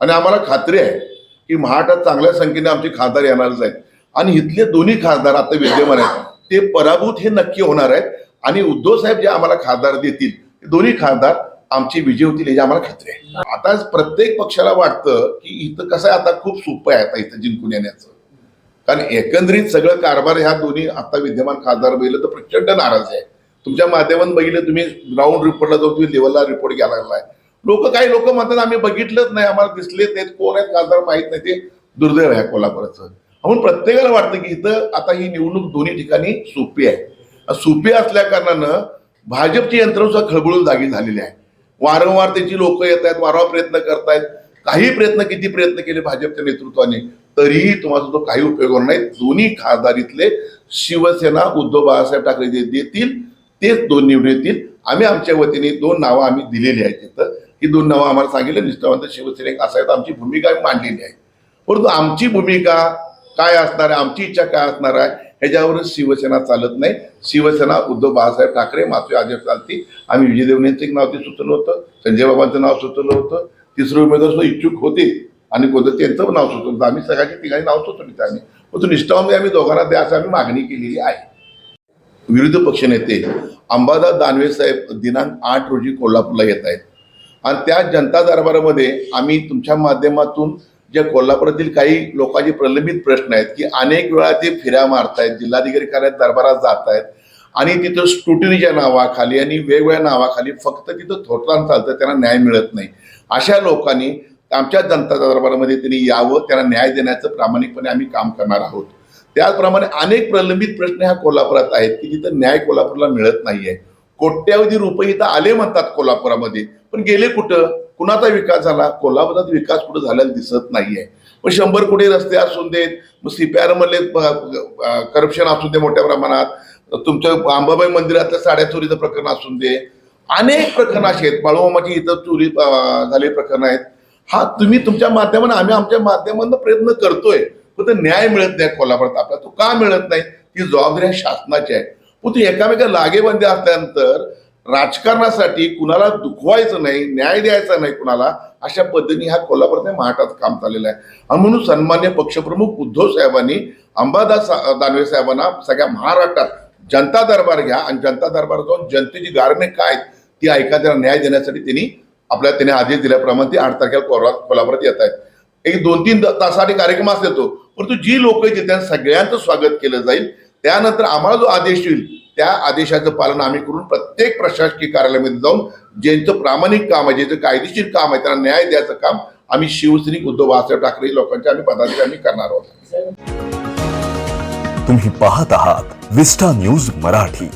आणि आम्हाला खात्री आहे की महाराष्ट्रात चांगल्या संख्येने आमचे खासदार येणारच आहेत. आणि इथले दोन्ही खासदार आता विद्यमान आहेत. ते पराभूत हे नक्की होणार आहेत. आणि उद्धव साहेब जे आम्हाला खासदार देतील ते दोन्ही खासदार आमची विजय होतील याची आम्हाला खात्री आहे. आता प्रत्येक पक्षाला वाटतं की इथं कसं आहे आता खूप सोपं आहे आता इथं जिंकून येण्याचं. कारण एकंदरीत सगळं कारभार ह्या दोन्ही आता विद्यमान खासदार बघितलं तर प्रचंड नाराज आहे. तुमच्या माध्यमातून बघितलं तुम्ही ग्राउंड रिपोर्टला जाऊन तुम्ही लेवलला रिपोर्ट घ्यायला लागलाय. लोक काही लोक म्हणतात आम्ही बघितलंच नाही आम्हाला दिसलेच नाहीत कोण आहेत खासदार माहीत नाही. ते दुर्दैव आहे कोल्हापूरचं. म्हणून प्रत्येकाला वाटतं की इथं आता ही निवडणूक दोन्ही ठिकाणी सोपी आहे. सोपी असल्या कारणानं भाजपची यंत्रणा खळबळून जागी झालेली आहे. वारंवार त्याची लोक येत आहेत वारंवार प्रयत्न करतायत. काही प्रयत्न किती प्रयत्न केले भाजपच्या नेतृत्वाने तरीही तुम्हाला तो काही उपयोग होणार नाही दोन्ही खासदारीतले शिवसेना उद्धव बाळासाहेब ठाकरे जे देतील तेच दोन निवडून येतील. आम्ही आमच्या वतीने दोन नावं आम्ही दिलेली आहेत तिथं ही दोन नावं आम्हाला सांगितलं निष्ठावंत शिवसैनिक असं आहे तर आमची भूमिका मांडलेली आहे. परंतु आमची भूमिका काय असणार आहे आमची इच्छा काय असणार आहे ह्याच्यावरच शिवसेना चालत नाही. शिवसेना उद्धव बाळासाहेब ठाकरे मातृ आदेश चालती आम्ही विजय देवणेंचं एक नाव ते सुचवलं होतं संजय बाबांचं नाव सुचवलं होतं. तिसरं उमेदवार सुद्धा इच्छुक होते आणि कोणतं त्यांचं नाव सुचवलं होतं. आम्ही सगळ्यांची ठिकाणी नाव सुचवली आम्ही. परंतु निष्ठावंत आम्ही दोघांना द्या असं आम्ही मागणी केलेली आहे. विरोधी पक्षनेते अंबादास दानवे साहेब दिनांक आठ रोजी कोल्हापूरला येत आहेत. आणि त्या जनता दरबारामध्ये आम्ही तुमच्या माध्यमातून ज्या कोल्हापुरातील काही लोकांचे प्रलंबित प्रश्न आहेत की अनेक वेळा ते फिऱ्या मारतायत जिल्हाधिकारी कार्यालयात दरबारात जात आहेत आणि तिथं स्टुटनीच्या नावाखाली आणि वेगवेगळ्या नावाखाली फक्त तिथं थोटलान चालतं त्यांना न्याय मिळत नाही. अशा लोकांनी आमच्या जनता दरबारामध्ये त्यांनी यावं त्यांना न्याय देण्याचं प्रामाणिकपणे आम्ही काम करणार आहोत. त्याचप्रमाणे अनेक प्रलंबित प्रश्न ह्या कोल्हापुरात आहेत की जिथं न्याय कोल्हापूरला मिळत नाही आहे कोट्यावधी रुपये इथं आले म्हणतात कोल्हापुरामध्ये. पण गेले कुठं? कुणाचा विकास झाला? कोल्हापुरात विकास कुठं झालेला दिसत नाहीये. मग शंभर कोटी रस्ते असून देत मग सीपीआर मधले करप्शन असू दे मोठ्या प्रमाणात तुमचं अंबाबाई मंदिरातलं साड्या चोरीचं प्रकरण असून दे अनेक प्रकरण अशी आहेत. बाळूमामाची इथं चोरी झालेली प्रकरण आहेत. हा तुम्ही तुमच्या माध्यमाने आम्ही आमच्या माध्यमातून प्रयत्न करतोय. पण ते न्याय मिळत नाही कोल्हापुरात. आपल्याला तो का मिळत नाही? ती जबाबदारी शासनाची आहे. पण ती एकामेका लागेबंदी असल्यानंतर राजकारणासाठी कुणाला दुखवायचं नाही न्याय द्यायचा नाही कुणाला अशा पद्धतीने ह्या कोल्हापूरने महाराष्ट्रात काम चाललेलं आहे. आणि म्हणून सन्मान्य पक्षप्रमुख उद्धव साहेबांनी अंबादास दानवे साहेबांना सगळ्या महाराष्ट्रात जनता दरबार घ्या आणि जनता दरबार जाऊन जनतेची गारणे काय आहेत ती ऐका न्याय देण्यासाठी त्यांनी आपल्या त्याने आदेश दिल्याप्रमाणे ती आठ तारखेला कोल्हा- कोल्हापुरात येत आहेत. एक दोन तीन द- तासासाठी कार्यक्रम असतो परंतु जी लोक येते त्यांना सगळ्यांचं स्वागत केलं जाईल. त्यानंतर आम्हाला जो आदेश येईल त्या आदेशाचं पालन आम्ही करून प्रत्येक प्रशासकीय कार्यालयामध्ये जाऊन ज्यांचं प्रामाणिक काम आहे ज्यांचं कायदेशीर काम आहे त्यांना न्याय द्यायचं काम आम्ही शिवसैनिक उद्धव बाळासाहेब ठाकरे लोकांच्या आम्ही पदाधिकारी आम्ही करणार आहोत. तुम्ही पाहत आहात विस्टा न्यूज मराठी.